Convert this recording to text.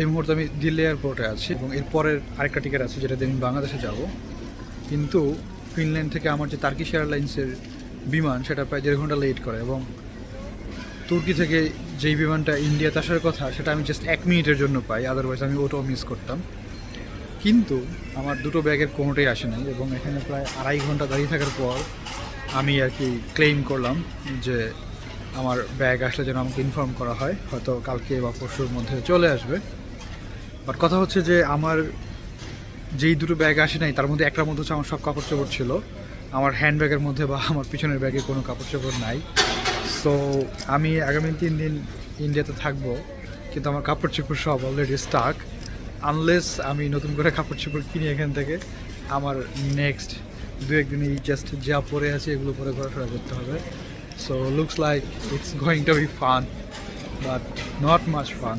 এই মুহূর্তে আমি দিল্লি এয়ারপোর্টে আছি এবং এরপরের আরেকটা টিকিট আছে যেটা দিয়ে আমি বাংলাদেশে যাব। কিন্তু ফিনল্যান্ড থেকে আমার যে তার্কিশ এয়ারলাইন্সের বিমান, সেটা প্রায় দেড় ঘণ্টা লেট করে এবং তুর্কি থেকে যেই বিমানটা ইন্ডিয়াতে আসার কথা, সেটা আমি জাস্ট এক মিনিটের জন্য পাই আদারওয়াইজ আমি ওটাও মিস করতাম। কিন্তু আমার দুটো ব্যাগের কোনোটাই আসে নাই এবং এখানে প্রায় আড়াই ঘণ্টা দাঁড়িয়ে থাকার পর আমি আর কি ক্লেম করলাম যে আমার ব্যাগ আসলে যেন আমাকে ইনফর্ম করা হয়, হয়তো কালকে বা পরশুর মধ্যে চলে আসবে। বাট কথা হচ্ছে যে আমার যেই দুটো ব্যাগ আসে নাই, তার মধ্যে একটার মধ্যে হচ্ছে আমার সব কাপড় চোপড় ছিল। আমার হ্যান্ড ব্যাগের মধ্যে বা আমার পিছনের ব্যাগে কোনো কাপড় চোপড় নাই। সো আমি আগামী তিন দিন ইন্ডিয়াতে থাকব, কিন্তু আমার কাপড় চোপড় সব অলরেডি স্টাক আনলেস আমি নতুন করে কাপড় চোপড় কিনি এখান থেকে, আমার নেক্সট দু একদিনই জাস্ট যা পরে আছে এগুলো পরে ঘোরাফেরা করতে হবে। So looks like it's going to be fun but not much fun